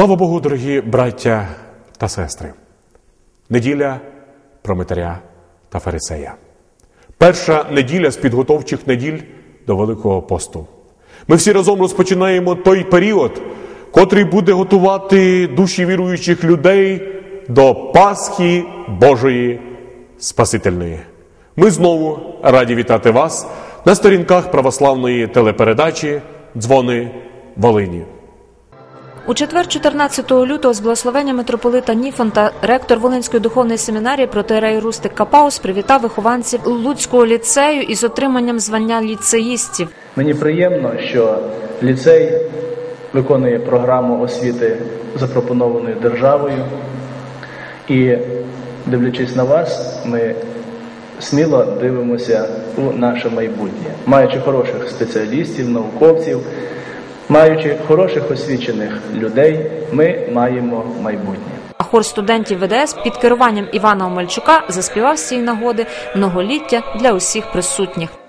Слава Богу, дорогі браття та сестри! Неділя Прометаря та Фарисея. Перша неділя з підготовчих неділь до Великого посту. Ми всі разом розпочинаємо той період, котрий буде готувати душі віруючих людей до Пасхи Божої Спасительної. Ми знову раді вітати вас на сторінках православної телепередачі Дзвони Волині. У четвер, 14 лютого, з благословення митрополита Ніфонта, ректор Волинської духовної семінарії протеерей Рустик Капаус привітав вихованців Луцького ліцею із отриманням звання ліцеїстів. Мені приємно, що ліцей виконує програму освіти, запропонованою державою. І, дивлячись на вас, ми сміло дивимося у наше майбутнє, маючи хороших спеціалістів, науковців, маючи хороших освічених людей, ми маємо майбутнє. А хор студентів ВДС під керуванням Івана Омельчука заспівав з цієї нагоди многоліття для усіх присутніх.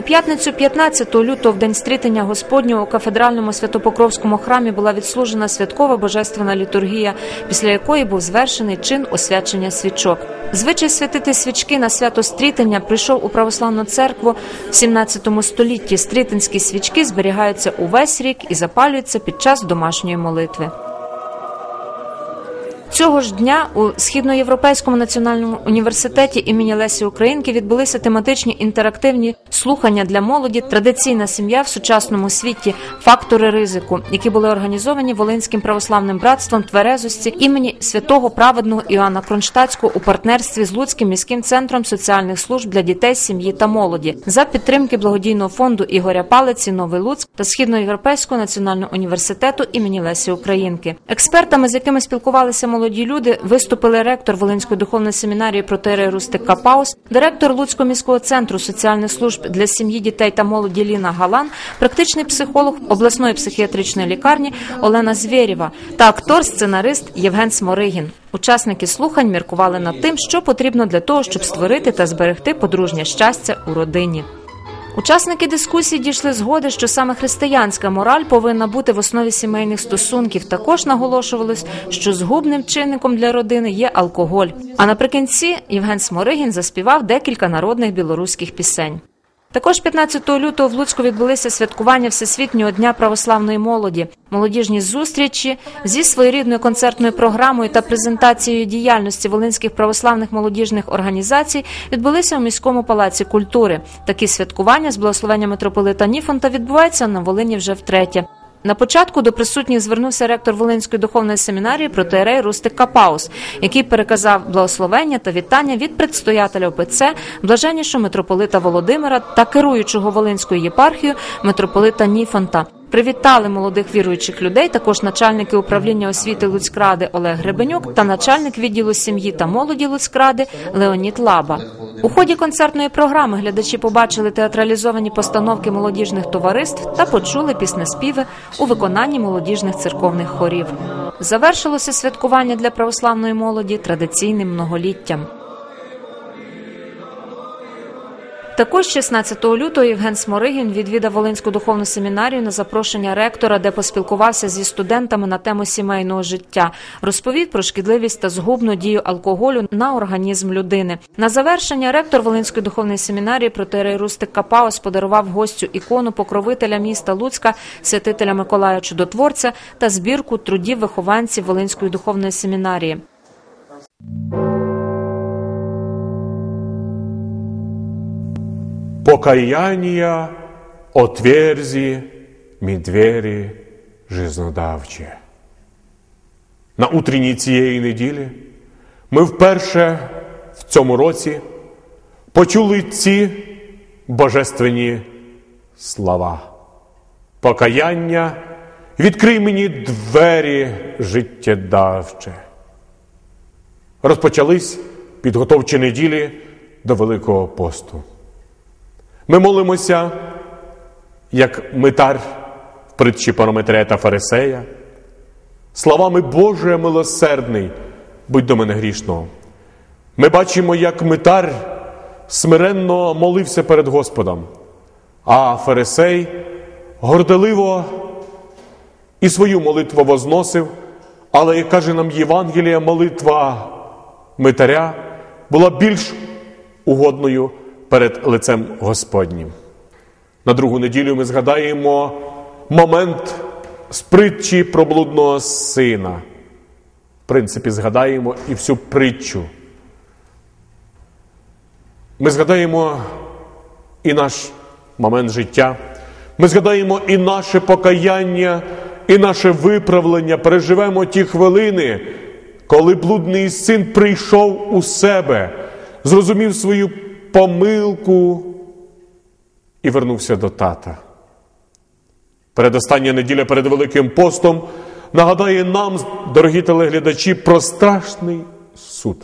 У п'ятницю 15 лютого, в день стрітення Господнього, у кафедральному святопокровському храмі була відслужена святкова божественна літургія, після якої був звершений чин освячення свічок. Звичай святити свічки на свято стрітення прийшов у православну церкву в 17 столітті. Стрітинські свічки зберігаються увесь рік і запалюються під час домашньої молитви. Цього ж дня у східноєвропейському національному університеті імені Лесі Українки відбулися тематичні інтерактивні слухання для молоді Традиційна сім'я в сучасному світі фактори ризику, які були організовані Волинським православним братством тверезості імені святого праведного Іоанна Кронштадтського у партнерстві з Луцьким міським центром соціальних служб для дітей, сім'ї та молоді за підтримки благодійного фонду Ігоря Палиці Новий Луцьк та Східноєвропейського національного університету імені Лесі Українки. Експертами, з якими спілкувалися молоді люди, виступили ректор Волинської духовної семінарії протерей Рустик Капаус, директор Луцького міського центру соціальних служб для сім'ї, дітей та молоді Ліна Галан, практичний психолог обласної психіатричної лікарні Олена Звєрєва та актор-сценарист Євген Сморигін. Учасники слухань міркували над тим, що потрібно для того, щоб створити та зберегти подружнє щастя у родині. Учасники дискусії дійшли згоди, що саме християнська мораль повинна бути в основі сімейних стосунків. Також наголошувалось, що згубним чинником для родини є алкоголь. А наприкінці Євген Сморигін заспівав декілька народних білоруських пісень. Також 15 лютого в Луцьку відбулися святкування Всесвітнього дня православної молоді, молодіжні зустрічі зі своєрідною концертною програмою та презентацією діяльності волинських православних молодіжних організацій відбулися у міському палаці культури. Такі святкування з благословення митрополита Ніфонта відбуваються на Волині вже втретє. На початку до присутніх звернувся ректор Волинської духовної семінарії протеерей Рустик Капаус, який переказав благословення та вітання від предстоятеля ОПЦ, блаженнішого митрополита Володимира та керуючого Волинською єпархією митрополита Ніфонта. Привітали молодих віруючих людей також начальники управління освіти Луцькради Олег Гребенюк та начальник відділу сім'ї та молоді Луцькради Леонід Лаба. У ході концертної програми глядачі побачили театралізовані постановки молодіжних товариств та почули піснеспіви у виконанні молодіжних церковних хорів. Завершилося святкування для православної молоді традиційним многоліттям. Також 16 лютого Євген Сморигін відвідав Волинську духовну семінарію на запрошення ректора, де поспілкувався зі студентами на тему сімейного життя. Розповів про шкідливість та згубну дію алкоголю на організм людини. На завершення ректор Волинської духовної семінарії протерей Рустик Капаус подарував гостю ікону покровителя міста Луцька, святителя Миколая Чудотворця та збірку трудів вихованців Волинської духовної семінарії. Покаяние отверзи ми двері жизнодавче. На утренній цієї неділі ми вперше в цьому році почули ці божественні слова. Покаяння, відкрий мені двері життєдавче. Розпочались підготовчі неділі до Великого посту. Ми молимося, як митар в притчі Парометрея та Фарисея, словами Боже милосердний, будь до мене грішного. Ми бачимо, як митар смиренно молився перед Господом, а Фарисей горделиво і свою молитву возносив, але, як каже нам Євангелія, молитва митаря була більш угодною перед лицем Господнім. На другу неділю ми згадаємо момент з притчі про блудного сина. В принципі, згадаємо і всю притчу. Ми згадаємо і наш момент життя. Ми згадаємо і наше покаяння, і наше виправлення. Переживемо ті хвилини, коли блудний син прийшов у себе, зрозумів свою помилку і вернувся до тата. Передостання неділя перед Великим постом нагадає нам, дорогі телеглядачі, про страшний суд.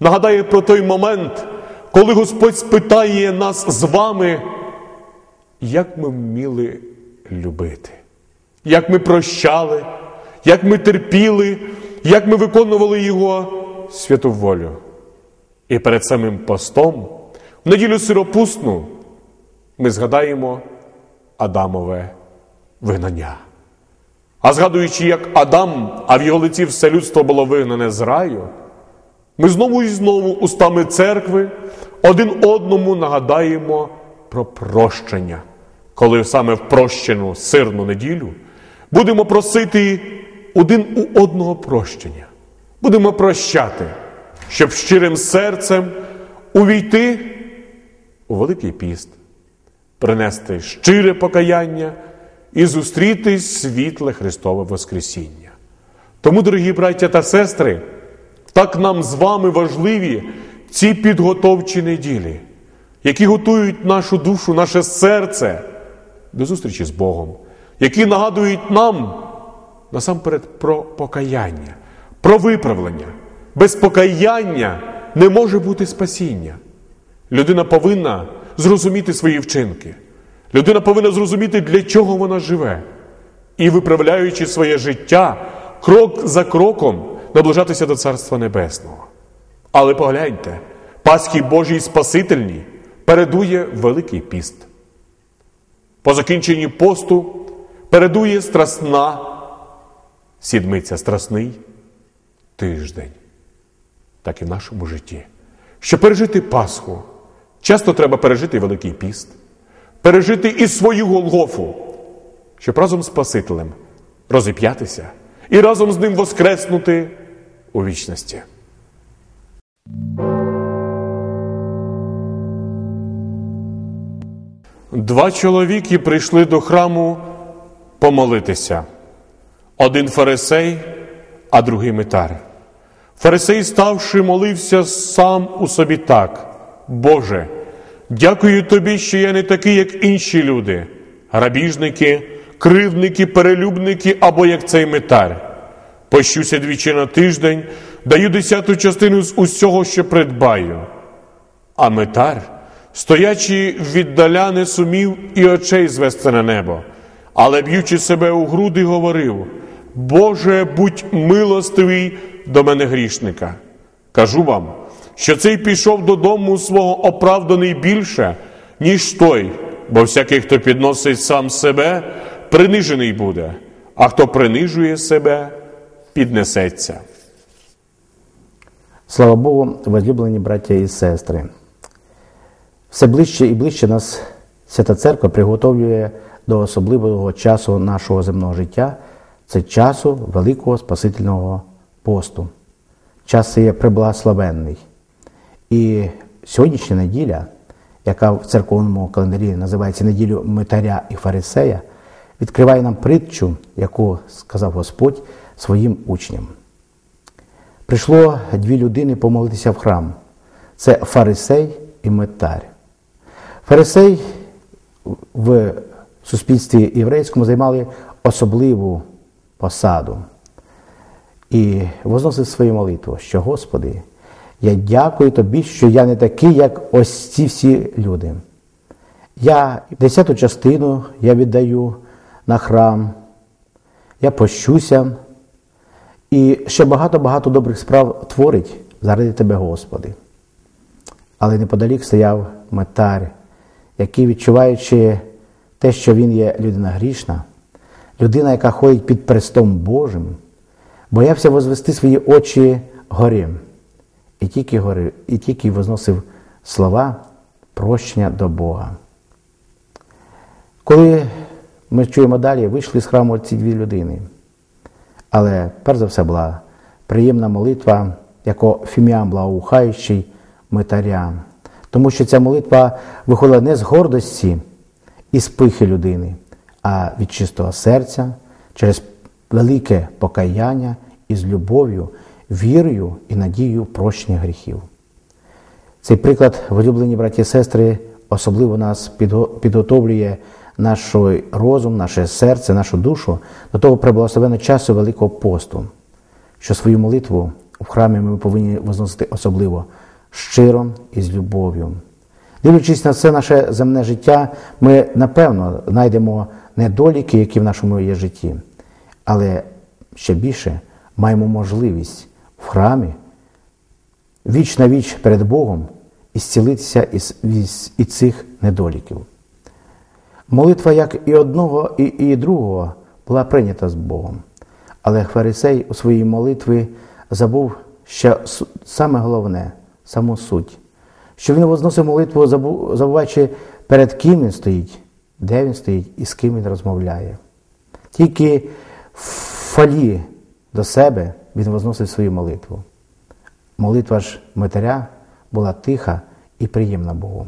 Нагадає про той момент, коли Господь спитає нас з вами, як ми вміли любити, як ми прощали, як ми терпіли, як ми виконували Його святу волю. І перед самим постом, в неділю сиропусну, ми згадаємо Адамове вигнання. А згадуючи, як Адам, а в його лиці все людство було вигнане з раю, ми знову і знову устами церкви один одному нагадаємо про прощення, коли саме в прощену сирну неділю будемо просити один у одного прощення, будемо прощати, щоб щирим серцем увійти у Великий піст, принести щире покаяння і зустріти світле Христове Воскресіння. Тому, дорогі браття та сестри, так нам з вами важливі ці підготовчі неділі, які готують нашу душу, наше серце до зустрічі з Богом, які нагадують нам насамперед про покаяння, про виправлення. Без покаяння не може бути спасіння. Людина повинна зрозуміти свої вчинки. Людина повинна зрозуміти, для чого вона живе, і, виправляючи своє життя, крок за кроком наближатися до Царства Небесного. Але погляньте, Пасхі Божій Спасительній передує Великий піст. По закінченні посту передує страсна сідмиця, страсний тиждень. Так і в нашому житті. Щоб пережити Пасху, часто треба пережити Великий піст, пережити і свою Голгофу, щоб разом з Спасителем розіп'ятися і разом з ним воскреснути у вічності. Два чоловіки прийшли до храму помолитися. Один фарисей, а другий митар. Фарисей, ставши, молився сам у собі так: Боже, дякую тобі, що я не такий, як інші люди, грабіжники, кривдники, перелюбники або як цей митар. Пощуся двічі на тиждень, даю десяту частину з усього, що придбаю. А митар, стоячи віддаля, не сумів і очей звести на небо, але б'ючи себе у груди, говорив: Боже, будь милостивий до мене грішника. Кажу вам, що цей пішов додому свого оправданий більше, ніж той, бо всякий, хто підносить сам себе, принижений буде, а хто принижує себе, піднесеться. Слава Богу, возлюблені браття і сестри. Все ближче і ближче нас Свята Церква приготовлює до особливого часу нашого земного життя. Це часу Великого Спасительного посту. Час є приблагословенний. І сьогоднішня неділя, яка в церковному календарі називається неділю Митаря і Фарисея, відкриває нам притчу, яку сказав Господь своїм учням. Прийшло дві людини помолитися в храм. Це фарисей і митар. Фарисей в суспільстві єврейському займали особливу посаду і возносив свою молитву, що Господи, я дякую Тобі, що я не такий, як ось ці всі люди. Я десяту частину я віддаю на храм, я пощуся і ще багато-багато добрих справ творить заради Тебе, Господи. Але неподалік стояв метар, який, відчуваючи те, що він є людина грішна, людина, яка ходить під престом Божим, боявся возвести свої очі горі. І тільки, гори, і тільки возносив слова прощення до Бога. Коли ми чуємо далі, вийшли з храму ці дві людини. Але перш за все була приємна молитва, яко фіміам благоухаючий митаря. Тому що ця молитва виходила не з гордості і з пихи людини, а від чистого серця, через велике покаяння і з любов'ю, вірою і надією прощення гріхів. Цей приклад, улюблені браті і сестри, особливо нас підготовлює наш розум, наше серце, нашу душу до того приблагословеного часу Великого посту, що свою молитву в храмі ми повинні возносити особливо щиро і з любов'ю. Дивлячись на це наше земне життя, ми напевно знайдемо недоліки, які в нашому є житті, але ще більше маємо можливість в храмі віч на віч перед Богом і зцілитися із, із, із цих недоліків. Молитва як і одного, і, і другого була прийнята з Богом. Але Фарисей у своїй молитві забув ще саме головне, саму суть, що він возносив молитву, забуваючи, перед ким він стоїть, де він стоїть і з ким він розмовляє. Тільки фалі до себе він возносив свою молитву. Молитва ж Митаря була тиха і приємна Богу.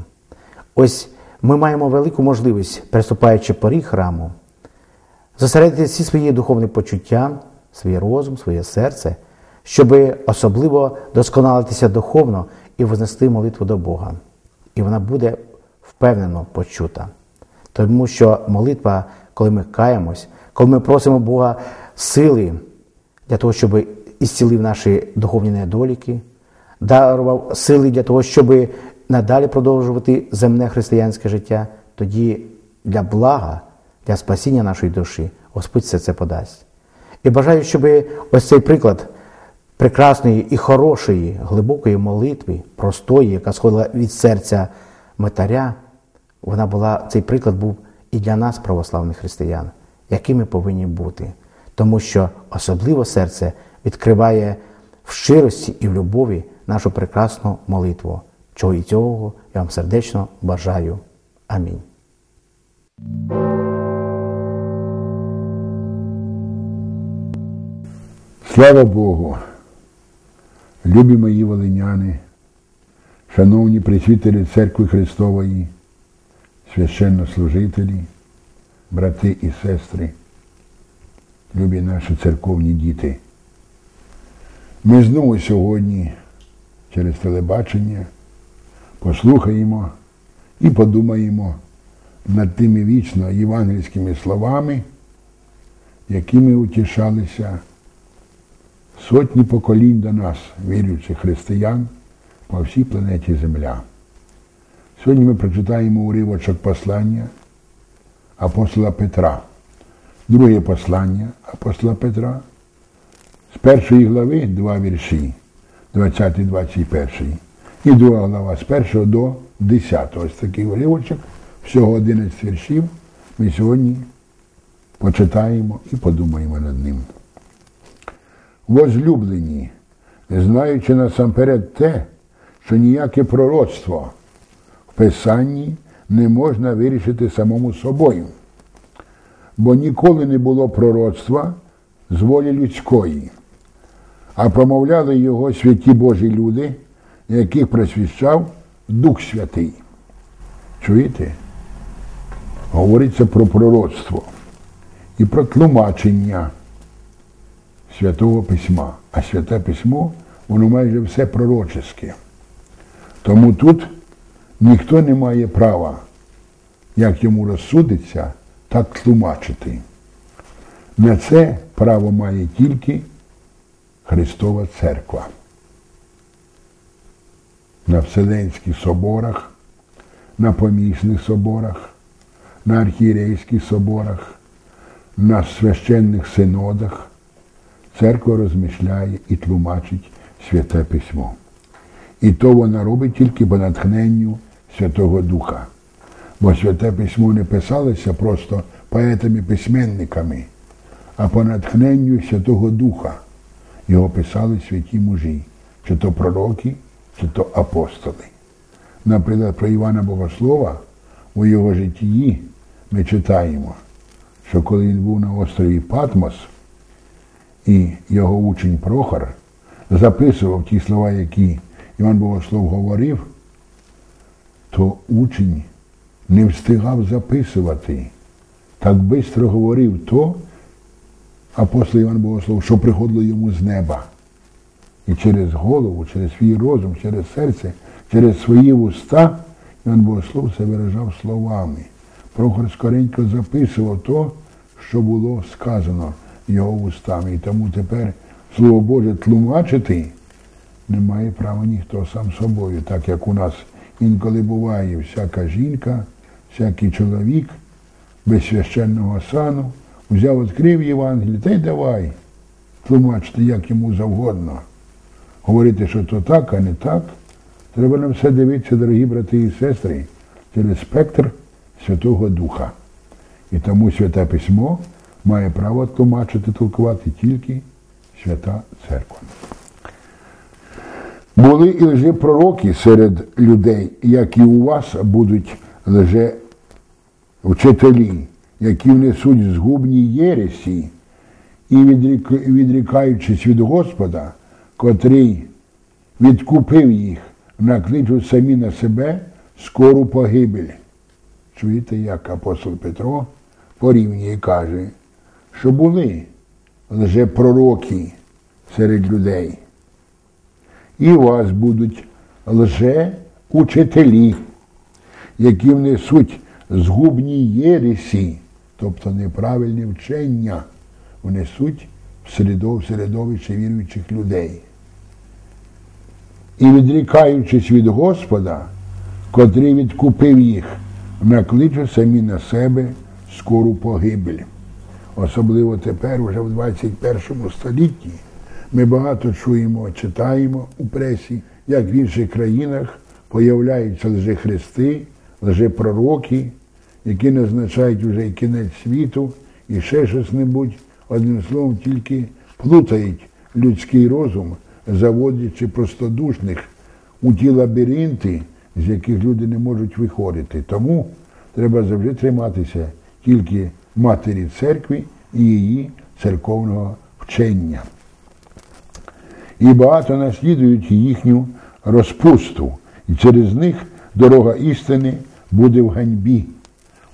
Ось ми маємо велику можливість, переступаючи поріг храму, зосередити всі свої духовні почуття, свій розум, своє серце, щоб особливо досконалитися духовно і вознести молитву до Бога. І вона буде впевнено почута. Тому що молитва, коли ми каємось, коли ми просимо Бога сили для того, щоб ісцілив наші духовні недоліки, дарував сили для того, щоб надалі продовжувати земне християнське життя, тоді для блага, для спасіння нашої душі Господь все це подасть. І бажаю, щоб ось цей приклад прекрасної і хорошої, глибокої молитви, простої, яка сходила від серця метаря, вона була, цей приклад був і для нас, православних християн, якими повинні бути. Тому що особливо серце відкриває в щирості і в любові нашу прекрасну молитву. Чого і цього я вам сердечно бажаю. Амінь. Слава Богу, любі мої волиняни, шановні присвітелі Церкви Христової, священнослужителі, брати і сестри, любі наші церковні діти. Ми знову сьогодні через телебачення послухаємо і подумаємо над тими вічно євангельськими словами, якими утішалися сотні поколінь до нас, віруючих християн по всій планеті Земля. Сьогодні ми прочитаємо уривочок послання апостола Петра, друге послання апостола Петра, з першої глави два вірші, 20-21. І друга глава з 1 до 10. Ось такий уривочок, всього 11 віршів. Ми сьогодні почитаємо і подумаємо над ним. Возлюблені, знаючи насамперед те, що ніяке пророцтво в Писанні не можна вирішити самому собою, бо ніколи не було пророцтва з волі людської, а промовляли його святі Божі люди яких просвіщав Дух Святий. Чуєте? Говориться про пророцтво і про тлумачення Святого Письма. А святе письмо, воно майже все пророчеське. Тому тут ніхто не має права як йому розсудиться, так тлумачити. На це право має тільки Христова Церква. На Вселенських соборах, на помісних соборах, на архієрейських соборах, на священних синодах церква розмишляє і тлумачить Святе Письмо. І то вона робить тільки по натхненню Святого Духа. Бо Святе Письмо не писалося просто поетами-письменниками, а по натхненню Святого Духа. Його писали святі мужі, чи то пророки, чи то апостоли. Наприклад, про Івана Богослова у його житті ми читаємо, що коли він був на острові Патмос, і його учень Прохор записував ті слова, які Іван Богослов говорив, то учень не встигав записувати. Так швидко говорив то апостол Іван Богослов, що приходило йому з неба. І через голову, через свій розум, через серце, через свої вуста Іван Богослов це виражав словами. Прохор скоренько записував то, що було сказано його вустами. І тому тепер Слово Боже тлумачити не має права ніхто сам собою, так як у нас інколи буває всяка жінка, всякий чоловік без священного сану, взяв, відкрив Євангеліє, та й давай тлумачити, як йому завгодно. Говорити, що то так, а не так. Треба на все дивитися, дорогі брати і сестри, через спектр Святого Духа. І тому Святе Письмо має право тлумачити, толкувати тільки Свята Церква. Були і лжепророки серед людей, як і у вас будуть лжевчителі, які внесуть згубні єресі і відрікаючись від Господа, котрий відкупив їх, накличуть самі на себе скору погибель. Чуєте, як апостол Петро порівнює і каже, що були лжепророки серед людей. І вас будуть лжеучителі, які внесуть згубні єресі, тобто неправильні вчення, внесуть в середов- середовище віруючих людей. І відрікаючись від Господа, котрий відкупив їх, накличе самі на себе скору погибель. Особливо тепер, вже в 21 столітті, ми багато чуємо, читаємо у пресі, як в інших країнах появляються лжехристи, лжепророки, які назначають вже і кінець світу, і ще щось небудь, одним словом, тільки плутають людський розум, заводячи простодушних у ті лабіринти, з яких люди не можуть виходити. Тому треба завжди триматися тільки матері церкви і її церковного вчення. І багато наслідують їхню розпусту, і через них дорога істини буде в ганьбі.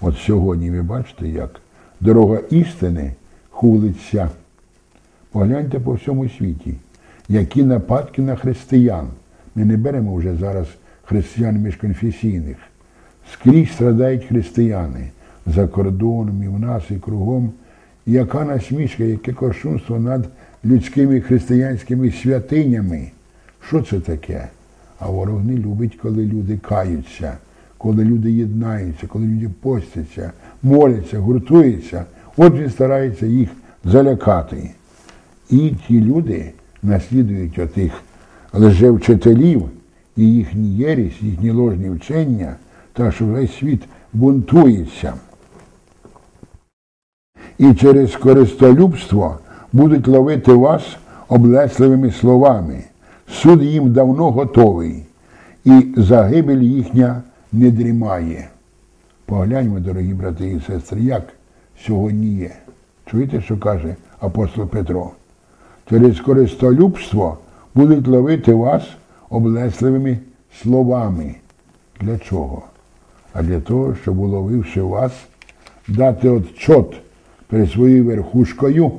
От сьогодні ви бачите, як дорога істини хулиться. Погляньте по всьому світі, які нападки на християн. Ми не беремо вже зараз християн міжконфесійних. Скрізь страдають християни за кордоном і в нас, і кругом. Яка насмішка, яке кощунство над людськими християнськими святинями. Що це таке? А ворог не любить, коли люди каються, коли люди єднаються, коли люди постяться, моляться, гуртуються. От він старається їх залякати. І ті люди наслідують отих лжевчителів і їхні єрість, їхні ложні вчення, так що весь світ бунтується. І через користолюбство будуть ловити вас облесливими словами. Суд їм давно готовий, і загибель їхня не дрімає. Погляньмо, дорогі брати і сестри, як сьогодні є. Чуєте, що каже апостол Петро? Через користолюбство будуть ловити вас облесливими словами. Для чого? А для того, щоб, уловивши вас, дати отчот перед своєю верхушкою,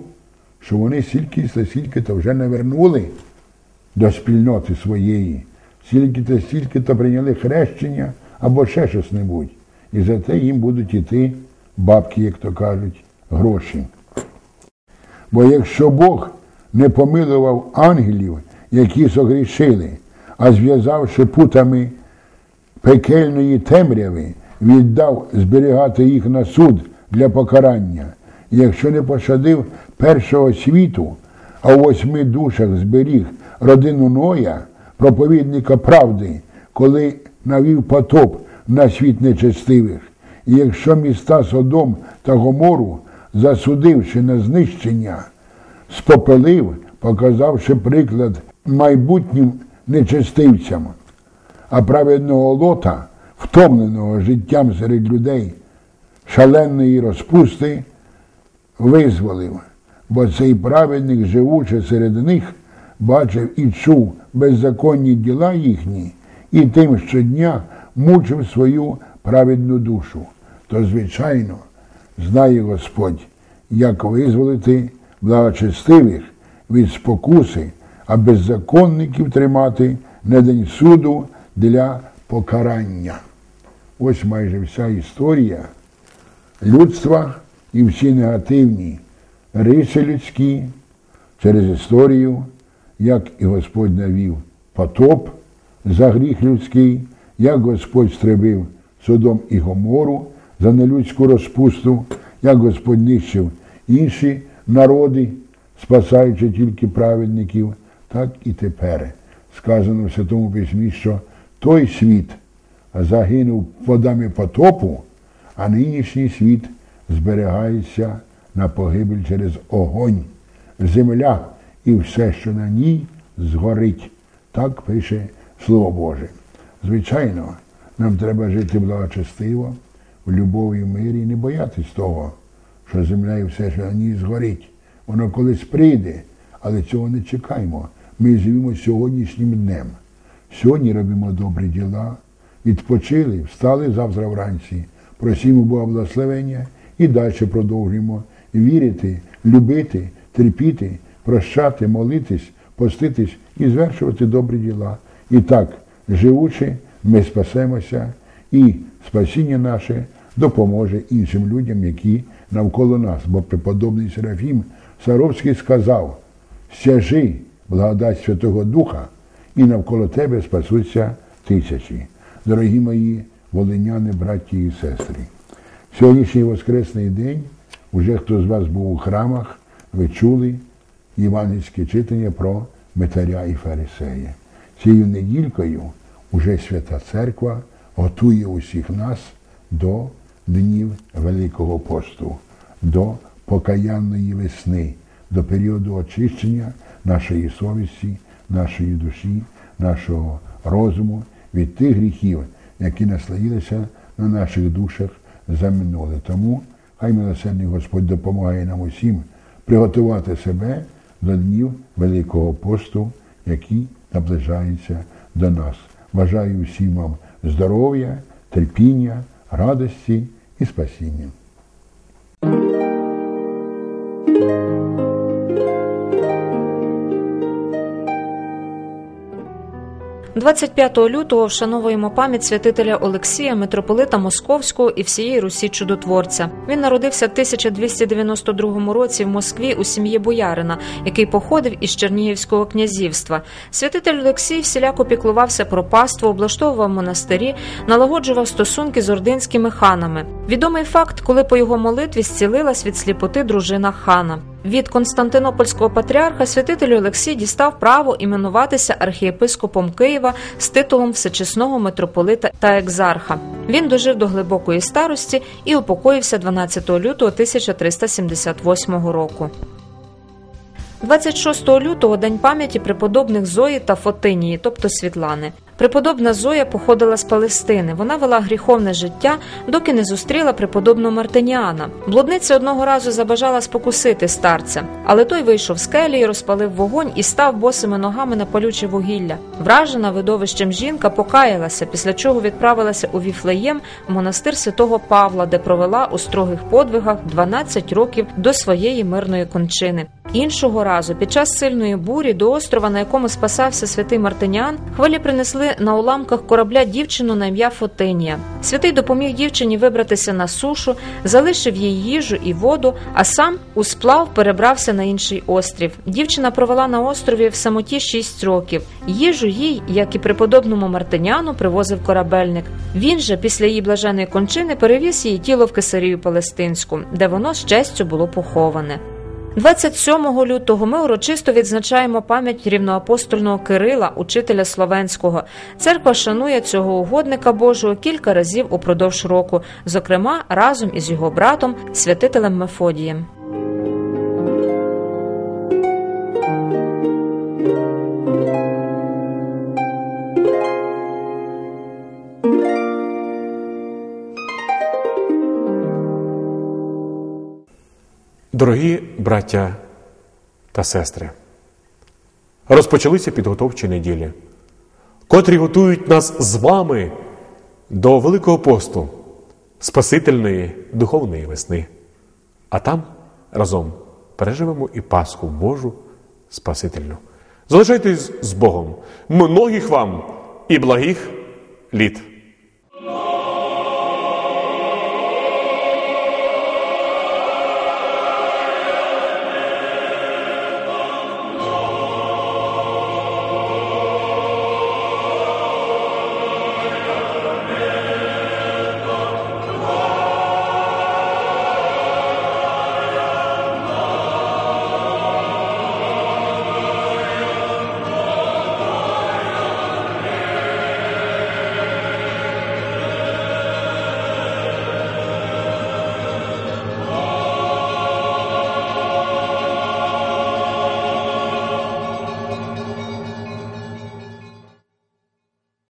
що вони стільки та стільки то вже навернули до спільноти своєї, стільки та стільки то прийняли хрещення або ще щось небудь. і за те їм будуть іти бабки, як то кажуть, гроші. Бо якщо Бог не помилував ангелів, які согрішили, а зв'язавши путами пекельної темряви, віддав зберігати їх на суд для покарання, якщо не пощадив першого світу, а у восьми душах зберіг родину Ноя, проповідника правди, коли навів потоп на світ нечестивих, і якщо міста Содом та Гомору, засудивши на знищення, спопелив, показавши приклад майбутнім нечестивцям, а праведного лота, втомленого життям серед людей, шаленої розпусти, визволив, бо цей праведник, живучи серед них, бачив і чув беззаконні діла їхні, і тим щодня мучив свою праведну душу. То, звичайно, знає Господь, як визволити благочестивих від спокуси, а беззаконників тримати на день суду для покарання. Ось майже вся історія людства і всі негативні риси людські через історію, як і Господь навів потоп за гріх людський, як Господь стрибив Содом і Гомору за нелюдську розпусту, як Господь нищив інші народи, спасаючи тільки праведників, так і тепер. Сказано в Святому Письмі, що той світ загинув водами потопу, а нинішній світ зберігається на погибель через огонь. Земля і все, що на ній, згорить. Так пише Слово Боже. Звичайно, нам треба жити благочестиво, в любові мирі і не боятись того, що земля і все, що на ній згорить. Воно колись прийде, але цього не чекаємо. Ми живемо сьогоднішнім днем. Сьогодні робимо добрі діла, відпочили, встали завтра вранці, просимо Бога благословення і далі продовжуємо вірити, любити, терпіти, прощати, молитись, поститись і звершувати добрі діла. І так, живучи, ми спасемося, і спасіння наше допоможе іншим людям, які навколо нас. Бо преподобний Серафім Саровський сказав: стяжи благодать Святого Духа, і навколо тебе спасуться тисячі. Дорогі мої волиняни, браті і сестри. Сьогоднішній Воскресний день, уже хто з вас був у храмах, ви чули євангельське читання про Митаря і Фарисея. Цією недількою уже Свята Церква готує усіх нас до днів Великого посту, до покаянної весни, до періоду очищення нашої совісті, нашої душі, нашого розуму від тих гріхів, які наслоїлися на наших душах за. Тому хай милосердний Господь допомагає нам усім приготувати себе до днів Великого посту, які наближаються до нас. Бажаю всім вам здоров'я, терпіння, радості і спасіння. 25 лютого вшановуємо пам'ять святителя Олексія, митрополита Московського і всієї Русі чудотворця. Він народився в 1292 році в Москві у сім'ї боярина, який походив із Чернігівського князівства. Святитель Олексій всіляко піклувався про паство, облаштовував монастирі, налагоджував стосунки з ординськими ханами. Відомий факт, коли по його молитві зцілилась від сліпоти дружина хана. Від Константинопольського патріарха святитель Олексій дістав право іменуватися архієпископом Києва з титулом всечесного митрополита та екзарха. Він дожив до глибокої старості і упокоївся 12 лютого 1378 року. 26 лютого день пам'яті преподобних Зої та Фотинії, тобто Світлани. Преподобна Зоя походила з Палестини. Вона вела гріховне життя, доки не зустріла преподобного Мартиніана. Блудниця одного разу забажала спокусити старця, але той вийшов з келії, розпалив вогонь і став босими ногами на палюче вугілля. Вражена видовищем жінка покаялася, після чого відправилася у Віфлеєм монастир святого Павла, де провела у строгих подвигах 12 років до своєї мирної кончини. Іншого разу, під час сильної бурі до острова, на якому спасався святий Мартиніан, хвилі принесли знайшли на уламках корабля дівчину на ім'я Фотинія. Святий допоміг дівчині вибратися на сушу, залишив їй їжу і воду, а сам у сплав перебрався на інший острів. Дівчина провела на острові в самоті шість років. Їжу їй, як і преподобному Мартиняну, привозив корабельник. Він же після її блаженої кончини перевіз її тіло в Кесарію Палестинську, де воно з честю було поховане. 27 лютого ми урочисто відзначаємо пам'ять рівноапостольного Кирила, учителя словенського. Церква шанує цього угодника Божого кілька разів упродовж року, зокрема разом із його братом, святителем Мефодієм. Дорогі браття та сестри, розпочалися підготовчі неділі, котрі готують нас з вами до Великого посту, Спасительної духовної весни. А там разом переживемо і Пасху Божу Спасительну. Залишайтесь з Богом, многих вам і благих літ.